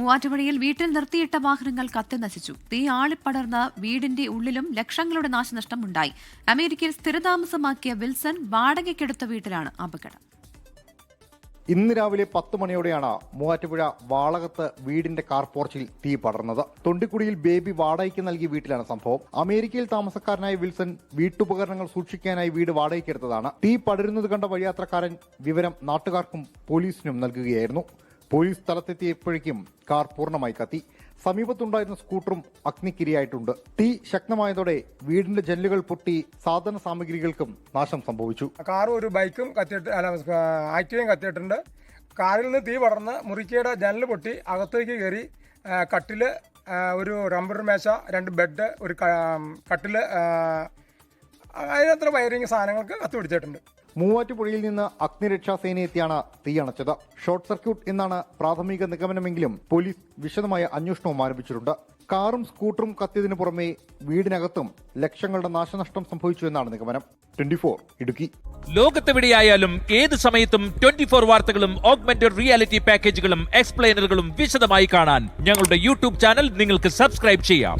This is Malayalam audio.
മൂവാറ്റുപുഴയിൽ വീട്ടിൽ നിർത്തിയിട്ട വാഹനങ്ങൾ കത്തിനശിച്ചു തീ ആളിപ്പടർന്ന് വീടിന്റെ ഉള്ളിലും ലക്ഷങ്ങളുടെ നാശനഷ്ടം ഉണ്ടായി അമേരിക്കയിൽ സ്ഥിരതാമസമാക്കിയ വിൽസൺ വാടകയ്ക്കെടുത്ത വീട്ടിലാണ് അപകടം. ഇന്ന് രാവിലെ പത്ത് മണിയോടെയാണ് മൂവാറ്റുപുഴ വാളകത്ത് വീടിന്റെ കാർ പോർച്ചിൽ തീ പടർന്നത്. തൊണ്ടിക്കുടിയിൽ ബേബി വാടകയ്ക്ക് നൽകിയ വീട്ടിലാണ് സംഭവം. അമേരിക്കയിൽ താമസക്കാരനായ വിൽസൺ വീട്ടുപകരണങ്ങൾ സൂക്ഷിക്കാനായി വീട് വാടകയ്ക്കെടുത്തതാണ്. തീ പടരുന്നത് കണ്ട വഴിയാത്രക്കാരൻ വിവരം നാട്ടുകാർക്കും പോലീസിനും നൽകുകയായിരുന്നു. പോലീസ് സ്ഥലത്തെത്തിയപ്പോഴേക്കും കാർ പൂർണമായി കത്തി. സമീപത്തുണ്ടായിരുന്ന സ്കൂട്ടറും അഗ്നിക്കിരയായിട്ടുണ്ട്. തീ ശക്തമായതോടെ വീടിന്റെ ജനലുകൾ പൊട്ടി സാധന സാമഗ്രികൾക്കും നാശം സംഭവിച്ചു. കാറും ഒരു ബൈക്കും കത്തിയിട്ട് അല്ല ആക്റ്റീവയും കത്തിയിട്ടുണ്ട്. കാറിൽ നിന്ന് തീ പടർന്ന് മുറിക്കയുടെ ജനൽ പൊട്ടി അകത്തേക്ക് കയറി കട്ടിൽ ഒരു റബ്ബർ മേശ രണ്ട് ബെഡ് ഒരു കട്ടിൽ അതിനത്ര വയറിങ് സാധനങ്ങൾക്ക് കത്തി പിടിച്ചിട്ടുണ്ട് മൂവാറ്റുപുഴയിൽ നിന്ന് അഗ്നിരക്ഷാ സേനയെത്തിയാണ് തീയണച്ചത് ഷോർട്ട് സർക്യൂട്ട് എന്നാണ് പ്രാഥമിക നിഗമനമെങ്കിലും പോലീസ് വിശദമായ അന്വേഷണവും ആരംഭിച്ചിട്ടുണ്ട്. കാറും സ്കൂട്ടറും കത്തിയതിനു പുറമെ വീടിനകത്തും ലക്ഷങ്ങളുടെ നാശനഷ്ടം സംഭവിച്ചു എന്നാണ് നിഗമനം. Twenty four Idukki. ലോകത്തെവിടെയായാലും ഏത് സമയത്തും ട്വന്റി ഫോർ വാർത്തകളും ഓഗ്മെന്റഡ് റിയാലിറ്റി പാക്കേജുകളും എക്സ്പ്ലെയിനറുകളും വിശദമായി കാണാൻ ഞങ്ങളുടെ യൂട്യൂബ് ചാനൽ നിങ്ങൾക്ക് സബ്സ്ക്രൈബ് ചെയ്യാം.